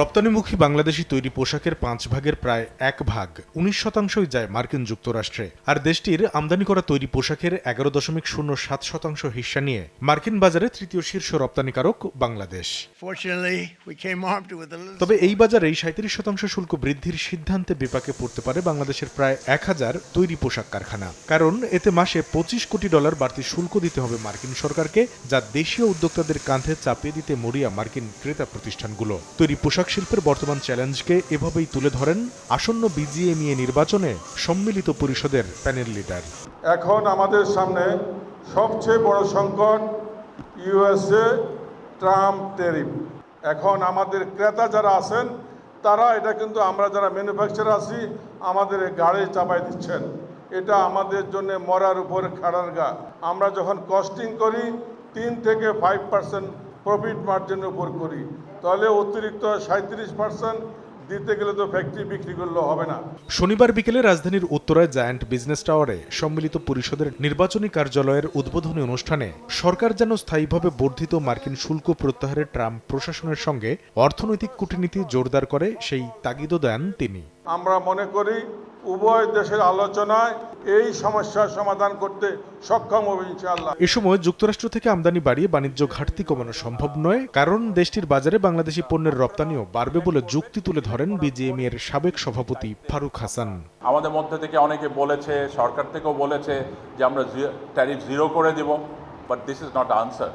রপ্তানিমুখী বাংলাদেশি তৈরি পোশাকের পাঁচ ভাগের প্রায় এক ভাগ উনিশ শতাংশই যায় মার্কিন যুক্তরাষ্ট্রে। আর দেশটির আমদানি করা তৈরি পোশাকের এগারো দশমিক শূন্য সাত শতাংশ হিস্সা নিয়ে মার্কিন বাজারে তৃতীয় শীর্ষ রপ্তানিকারক বাংলাদেশ. তবে এই বাজারে সাঁত্রিশ শতাংশ শুল্ক বৃদ্ধির সিদ্ধান্তে বিপাকে পড়তে পারে বাংলাদেশের প্রায় এক হাজার তৈরি পোশাক কারখানা। কারণ এতে মাসে পঁচিশ কোটি ডলার বাড়তি শুল্ক দিতে হবে মার্কিন সরকারকে যা দেশীয় উদ্যোক্তাদের কাঁধে চাপিয়ে দিতে মরিয়া মার্কিন ক্রেতা প্রতিষ্ঠানগুলো। তৈরি পোশাক শিল্পের বর্তমান চ্যালেঞ্জকে এভাবেই তুলে ধরেন আসন্ন বিজিএমইএ নির্বাচনে সম্মিলিত পরিষদের প্যানেল লিডার। এখন আমাদের সামনে সবচেয়ে বড় সংকট ইউএসএ ট্রাম্প টেরিফ। এখন আমাদের ক্রেতা যারা আছেন, তারা এটা কিন্তু আমরা যারা ম্যানুফ্যাকচার আছি, আমাদের গাড়ি চাপাই দিচ্ছেন। এটা আমাদের জন্য মরার উপরে খাড়ার গা। আমরা যখন কস্টিং করি, তিন থেকে ফাইভ পার্সেন্ট প্রফিট মার্জিনের উপর করি। তাহলে অতিরিক্ত সাঁত্রিশ পার্সেন্ট দিতে গেলে তো ফ্যাক্টরি বিক্রি করলে হবে না। শনিবার বিকেলে রাজধানীর উত্তরায় জায়ান্ট বিজনেস টাওয়ারে সম্মিলিত পরিষদের নির্বাচনী কার্যালয়ের উদ্বোধনী অনুষ্ঠানে সরকার যেন স্থায়ীভাবে বর্ধিত মার্কিন শুল্ক প্রত্যাহারে ট্রাম্প প্রশাসনের সঙ্গে অর্থনৈতিক কূটনীতি জোরদার করে সেই তাগিদও দেন তিনি। আমরা মনে করি উভয় দেশের আলোচনায় এই সমস্যার সমাধান করতে সক্ষম হবে ইনশাআল্লাহ। এ সময় যুক্তরাষ্ট্র থেকে আমদানি বাড়িয়ে বাণিজ্য ঘাটতি কমানো সম্ভব নয় কারণ দেশটির বাজারে বাংলাদেশি পণ্যের রপ্তানিও বাড়বে বলে যুক্তি তুলে ধরেন বিজিএমই এর সাবেক সভাপতি ফারুক হাসান। আমাদের মধ্যে থেকে অনেকে বলেছে সরকার থেকেও বলেছে যে আমরা ট্যারিফ জিরো করে দিব but this is not answer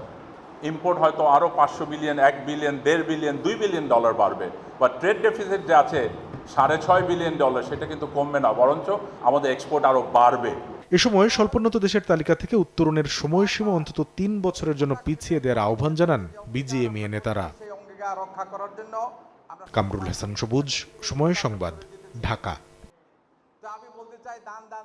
import হয়তো আরও পাঁচশো বিলিয়ন এক বিলিয়ন দেড় বিলিয়ন দুই বিলিয়ন ডলার বাড়বে বাট ট্রেড ডেফিসিট যে আছে সাড়ে ছয় বিলিয়ন ডলার সেটা কিন্তু কমবে না বরঞ্চ আমাদের এক্সপোর্ট আরও বাড়বে। এ সময় স্বল্পোন্নত দেশের তালিকা থেকে উত্তরণের সময়সীমা অন্তত তিন বছরের জন্য পিছিয়ে দেওয়ার আহ্বান জানান বিজিএমইএ নেতারা। রক্ষা করার জন্য কামরুল হাসান সবুজ সময় সংবাদ ঢাকা। আমি বলতে চাই দান দান।